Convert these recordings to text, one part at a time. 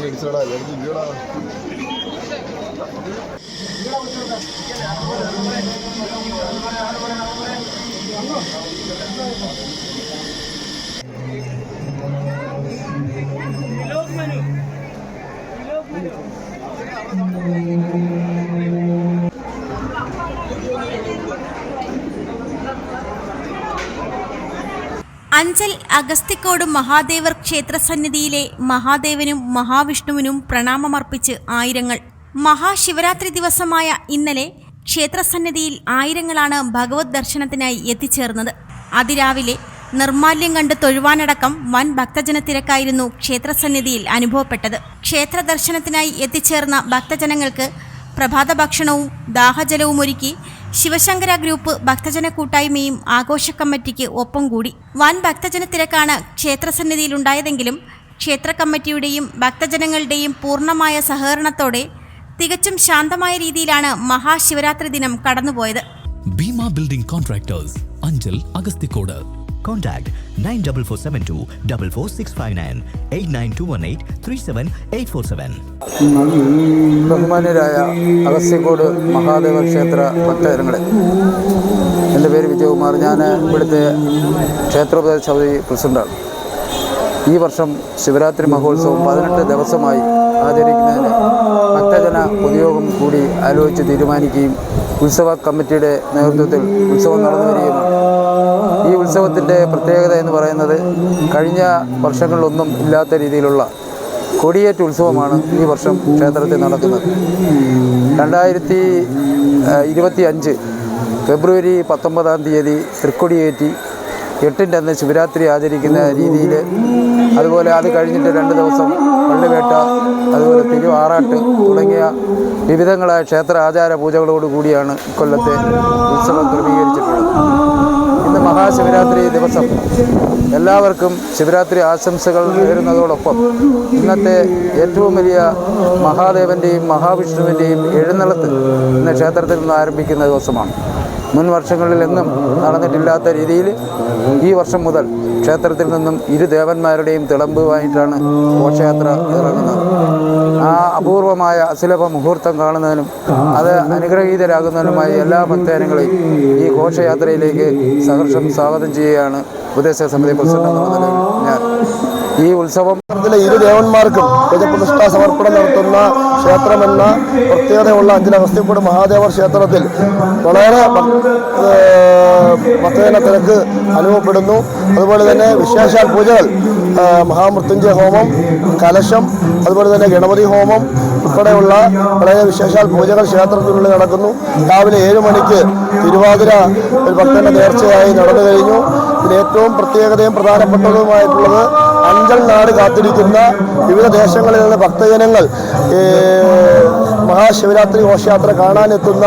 അടിച്ചോടാ എല്ലായിടത്തും അഞ്ചൽ അഗസ്തിക്കോട് മഹാദേവർ ക്ഷേത്രസന്നിധിയിലെ മഹാദേവനും മഹാവിഷ്ണുവിനും പ്രണാമമർപ്പിച്ച് ആയിരങ്ങൾ. മഹാശിവരാത്രി ദിവസമായ ഇന്നലെ ക്ഷേത്രസന്നിധിയിൽ ആയിരങ്ങളാണ് ഭഗവത് ദർശനത്തിനായി എത്തിച്ചേർന്നത്. അതിരാവിലെ നിർമാല്യം കണ്ട് തൊഴുവാനടക്കം വൻ ഭക്തജന തിരക്കായിരുന്നു ക്ഷേത്രസന്നിധിയിൽ അനുഭവപ്പെട്ടത്. ക്ഷേത്ര ദർശനത്തിനായി എത്തിച്ചേർന്ന ഭക്തജനങ്ങൾക്ക് പ്രഭാത ഭക്ഷണവും ദാഹജലവും ഒരുക്കി ശിവശങ്കര ഗ്രൂപ്പ് ഭക്തജന കൂട്ടായ്മയും ആഘോഷ കമ്മിറ്റിക്ക് ഒപ്പം കൂടി. വൻ ഭക്തജന തിരക്കാണ് ക്ഷേത്രസന്നിധിയിലുണ്ടായതെങ്കിലും ക്ഷേത്ര കമ്മിറ്റിയുടെയും ഭക്തജനങ്ങളുടെയും പൂർണമായ സഹകരണത്തോടെ തികച്ചും ശാന്തമായ രീതിയിലാണ് മഹാശിവരാത്രി ദിനം കടന്നുപോയത്. Bhima building contractors Anchal Agasthikode. Contact 94472 44659 89218 37847. ബഹുമാന്യരായ അഗസ്ത്യക്കോട് മഹാദേവ ക്ഷേത്ര ഭക്തജനങ്ങളെ. എന്റെ പേര് വിജയകുമാർ. ഞാൻ ഇവിടുത്തെ ക്ഷേത്രോപദേശ സമിതി പ്രസിഡന്റാണ് ഈ വർഷം ശിവരാത്രി മഹോത്സവം പതിനെട്ട് ദിവസമായി ആചരിക്കുന്നതിന് ഭക്തജന പൊതുയോഗം കൂടി ആലോചിച്ച് തീരുമാനിക്കുകയും ഉത്സവ കമ്മിറ്റിയുടെ നേതൃത്വത്തിൽ ഉത്സവം നടന്നു വരികയുമാണ് ഈ ഉത്സവത്തിന്റെ പ്രത്യേകത എന്ന് പറയുന്നത് കഴിഞ്ഞ വർഷങ്ങളിലൊന്നും ഇല്ലാത്ത രീതിയിലുള്ള കൊടിയേറ്റ് ഉത്സവമാണ് ഈ വർഷം ക്ഷേത്രത്തിൽ നടക്കുന്നത്. രണ്ടായിരത്തി ഇരുപത്തി അഞ്ച് ഫെബ്രുവരി പത്തൊമ്പതാം തീയതി തൃക്കൊടിയേറ്റി എട്ടിന്റെ അന്ന് ശിവരാത്രി ആചരിക്കുന്ന രീതിയിൽ അതുപോലെ അത് കഴിഞ്ഞിട്ട് രണ്ട് ദിവസം പള്ളിവേട്ട അതുപോലെ തിരുവാറാട്ട് തുടങ്ങിയ വിവിധങ്ങളായ ക്ഷേത്ര ആചാര പൂജകളോട് കൂടിയാണ് ഇക്കൊല്ലത്തെ ഉത്സവം ക്രമീകരിച്ചിട്ടുള്ളത്. ഇന്ന് മഹാശിവരാത്രി ദിവസം. എല്ലാവർക്കും ശിവരാത്രി ആശംസകൾ നേരുന്നതോടൊപ്പം ഇന്നത്തെ ഏറ്റവും വലിയ മഹാദേവന്റെയും മഹാവിഷ്ണുവിന്റെയും എഴുന്നള്ളത്ത് ഇന്ന് ക്ഷേത്രത്തിൽ നിന്ന് ആരംഭിക്കുന്ന ദിവസമാണ്. മുൻ വർഷങ്ങളിലെങ്ങും നടന്നിട്ടില്ലാത്ത രീതിയിൽ ഈ വർഷം മുതൽ ക്ഷേത്രത്തിൽ നിന്നും ഇരു ദേവന്മാരുടെയും തിളമ്പുമായിട്ടാണ് ഘോഷയാത്ര ഇറങ്ങുന്നത്. ആ അപൂർവമായ അസുലഭ മുഹൂർത്തം കാണുന്നതിനും അത് അനുഗ്രഹീതരാകുന്നതിനുമായി എല്ലാ ഭക്തജനങ്ങളെയും ഈ ഘോഷയാത്രയിലേക്ക് സഹർഷം സ്വാഗതം ചെയ്യുകയാണ് ഉപദേശക സമിതി പ്രസിഡന്റ് എന്ന നിലയിൽ ഞാൻ. ഈ ഉത്സവം ഇരു ദേവന്മാർക്കും ഗജപ്രതിഷ്ഠാ സമർപ്പണം നടത്തുന്ന ക്ഷേത്രമെന്ന പ്രത്യേകതയുള്ള അഞ്ചലഗസ്തിപ്പൂട് മഹാദേവ ക്ഷേത്രത്തിൽ വളരെ ഭക്- ഭക്തജന തിരക്ക് അനുഭവപ്പെടുന്നു. അതുപോലെ തന്നെ വിശേഷാൽ പൂജകൾ മഹാമൃത്യുഞ്ജയ ഹോമം കലശം അതുപോലെ തന്നെ ഗണപതി ഹോമം ഉൾപ്പെടെയുള്ള വളരെ വിശേഷാൽ പൂജകൾ ക്ഷേത്രത്തിനുള്ളിൽ നടക്കുന്നു. രാവിലെ ഏഴ് മണിക്ക് തിരുവാതിര ഒരു ഭക്തന്റെ നേർച്ചയായി നടന്നു കഴിഞ്ഞു. ഇതിൽ ഏറ്റവും പ്രത്യേകതയും പ്രധാനപ്പെട്ടതുമായിട്ടുള്ളത് അഞ്ചൽ നാട് കാത്തിരിക്കുന്ന വിവിധ ദേശങ്ങളിൽ നിന്ന് ഭക്തജനങ്ങൾ മഹാശിവരാത്രി ഘോഷയാത്ര കാണാനെത്തുന്ന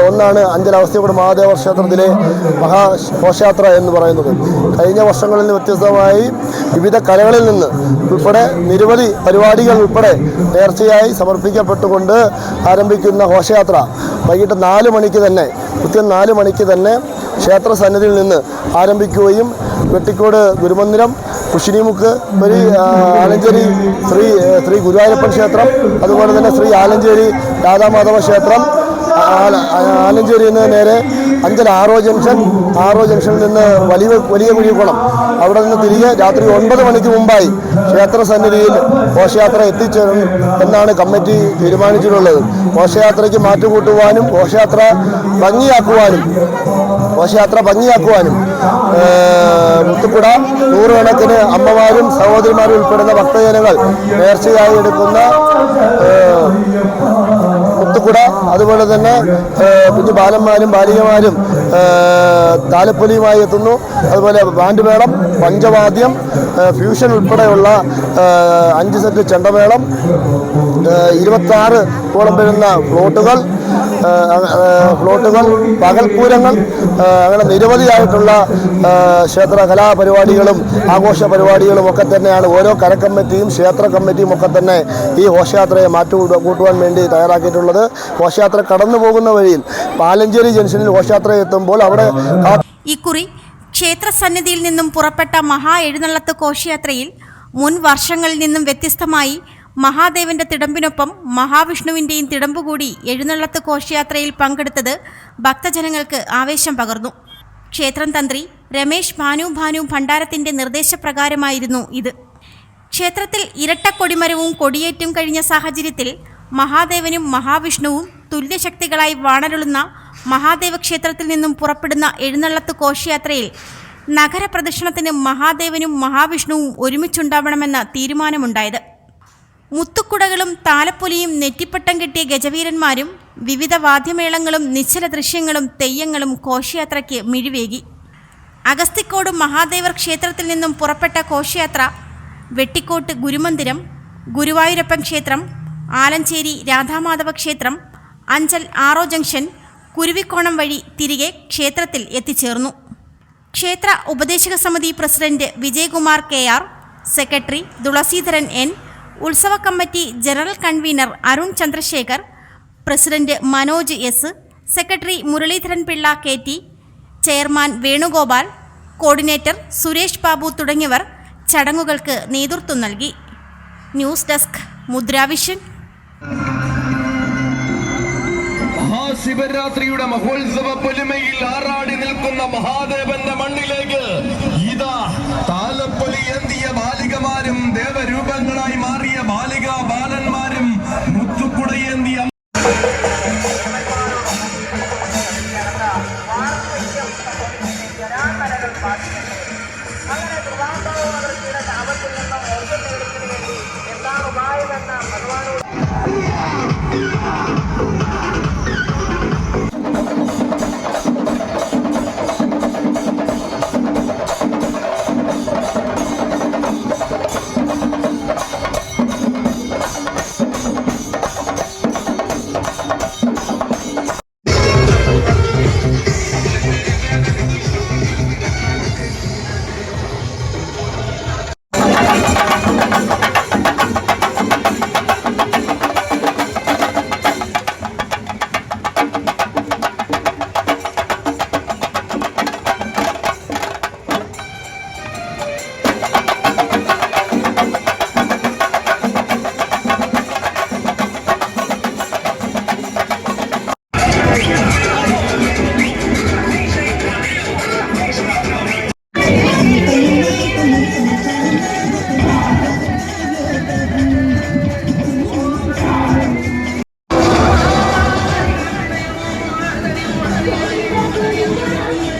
ഒന്നാണ് അഞ്ചൽ അവസ്ഥയോട് മഹാദേവ ക്ഷേത്രത്തിലെ മഹാ ഘോഷയാത്ര എന്ന് പറയുന്നത്. കഴിഞ്ഞ വർഷങ്ങളിൽ നിന്ന് വ്യത്യസ്തമായി വിവിധ കലകളിൽ നിന്ന് ഉൾപ്പെടെ നിരവധി പരിപാടികൾ ഉൾപ്പെടെ നേർച്ചയായി സമർപ്പിക്കപ്പെട്ടുകൊണ്ട് ആരംഭിക്കുന്ന ഘോഷയാത്ര വൈകിട്ട് നാല് മണിക്ക് തന്നെ കൃത്യം നാല് മണിക്ക് തന്നെ ക്ഷേത്ര സന്നിധിയിൽ നിന്ന് ആരംഭിക്കുകയും വെട്ടിക്കോട് ഗുരുമന്ദിരം കുഷിനിമുക്ക് ഒരു ആലഞ്ചേരി ശ്രീ ശ്രീ ഗുരുവായൂരപ്പൻ ക്ഷേത്രം അതുപോലെ തന്നെ ശ്രീ ആലഞ്ചേരി രാധാമാധവ ക്ഷേത്രം ആല- ആലഞ്ചേരിയിൽ നിന്ന് നേരെ അഞ്ചൽ ആറോ ജംഗ്ഷൻ ആറോ ജംഗ്ഷനിൽ നിന്ന് വലിയ വലിയ കുഴിക്കുളം. അവിടെ നിന്ന് തിരികെ രാത്രി ഒൻപത് മണിക്ക് മുമ്പായി ക്ഷേത്ര സന്നിധിയിൽ ഘോഷയാത്ര എത്തിച്ചേരും എന്നാണ് കമ്മിറ്റി തീരുമാനിച്ചിട്ടുള്ളത്. ഘോഷയാത്രയ്ക്ക് മാറ്റുകൂട്ടുവാനും ഘോഷയാത്ര ഭംഗിയാക്കുവാനും ഘോഷയാത്ര ഭംഗിയാക്കുവാനും മുത്തുക്കുട നൂറുകണക്കിന് അമ്മമാരും സഹോദരിമാരും ഉൾപ്പെടുന്ന ഭക്തജനങ്ങൾ നേർച്ചയായി എടുക്കുന്ന മുത്തുക്കുട അതുപോലെ തന്നെ കുഞ്ഞു ബാലന്മാരും ബാലികമാരും താലപ്പൊലിയുമായി എത്തുന്നു. അതുപോലെ ബാൻഡ് മേളം പഞ്ചവാദ്യം ഫ്യൂഷൻ ഉൾപ്പെടെയുള്ള അഞ്ച് സെറ്റ് ചെണ്ടമേളം ഇരുപത്തി ആറ് കോളം വരുന്ന ഫ്ലോട്ടുകൾ ഫ്ലോട്ടുകൾ പകൽപൂരങ്ങൾ അങ്ങനെ നിരവധിയായിട്ടുള്ള ക്ഷേത്ര കലാപരിപാടികളും ആഘോഷ പരിപാടികളും ഒക്കെ തന്നെയാണ്. ഓരോ കരക്കമ്മിറ്റിയും ക്ഷേത്ര കമ്മിറ്റിയും ഒക്കെ തന്നെ ഈ ഘോഷയാത്രയെ മാറ്റു കൂട്ടുവാൻ വേണ്ടി തയ്യാറാക്കിയിട്ടുള്ളത്. ഘോഷയാത്ര കടന്നു പോകുന്ന വഴിയിൽ പാലഞ്ചേരി ജംഗ്ഷനിൽ ഘോഷയാത്ര എത്തുമ്പോൾ അവിടെ ഇക്കുറി ക്ഷേത്ര സന്നിധിയിൽ നിന്നും പുറപ്പെട്ട മഹാ എഴുന്നള്ളത്ത് ഘോഷയാത്രയിൽ മുൻ വർഷങ്ങളിൽ നിന്നും വ്യത്യസ്തമായി മഹാദേവന്റെ തിടമ്പിനൊപ്പം മഹാവിഷ്ണുവിന്റെയും തിടമ്പുകൂടി എഴുന്നള്ളത്ത് ഘോഷയാത്രയിൽ പങ്കെടുത്തത് ഭക്തജനങ്ങൾക്ക് ആവേശം പകർന്നു. ക്ഷേത്രം തന്ത്രി രമേശ് ഭാനു ഭാനു ഭണ്ഡാരത്തിന്റെ നിർദ്ദേശപ്രകാരമായിരുന്നു ഇത്. ക്ഷേത്രത്തിൽ ഇരട്ട കൊടിമരവും കൊടിയേറ്റും കഴിഞ്ഞ സാഹചര്യത്തിൽ മഹാദേവനും മഹാവിഷ്ണുവും തുല്യശക്തികളായി വാണരുളുന്ന മഹാദേവ ക്ഷേത്രത്തിൽ നിന്നും പുറപ്പെടുന്ന എഴുന്നള്ളത്ത് ഘോഷയാത്രയിൽ നഗരപ്രദക്ഷിണത്തിന് മഹാദേവനും മഹാവിഷ്ണുവും ഒരുമിച്ചുണ്ടാവണമെന്ന തീരുമാനമുണ്ടായത്. മുത്തുക്കുടകളും താലപ്പൊലിയും നെറ്റിപ്പട്ടം കെട്ടിയ ഗജവീരന്മാരും വിവിധ വാദ്യമേളങ്ങളും നിശ്ചല ദൃശ്യങ്ങളും തെയ്യങ്ങളും ഘോഷയാത്രയ്ക്ക് മിഴിവേകി. അഗസ്തിക്കോട് മഹാദേവർ ക്ഷേത്രത്തിൽ നിന്നും പുറപ്പെട്ട ഘോഷയാത്ര വെട്ടിക്കോട്ട് ഗുരുമന്ദിരം ഗുരുവായൂരപ്പൻ ക്ഷേത്രം ആലഞ്ചേരി രാധാമാധവ ക്ഷേത്രം അഞ്ചൽ ആറോ ജംഗ്ഷൻ കുരുവിക്കോണം വഴി തിരികെ ക്ഷേത്രത്തിൽ എത്തിച്ചേർന്നു. ക്ഷേത്ര ഉപദേശക സമിതി president Vijayakumar K R secretary Thulaseedharan N. ഉത്സവ committee general convener Arun Chandrasekhar president Manoj S secretary Muraleedharan Pillai K T chairman Venugopal coordinator Suresh Babu തുടങ്ങിയവർ ചടങ്ങുകൾക്ക് നേതൃത്വം നൽകി. News desk Mudravision. മഹാശിവരാത്രിയുടെ മഹോത്സവ പൊലിമയിൽ ആറാടി നിൽക്കുന്ന മഹാദേവന്റെ മണ്ണിലേക്ക് ഒരു どういうこと?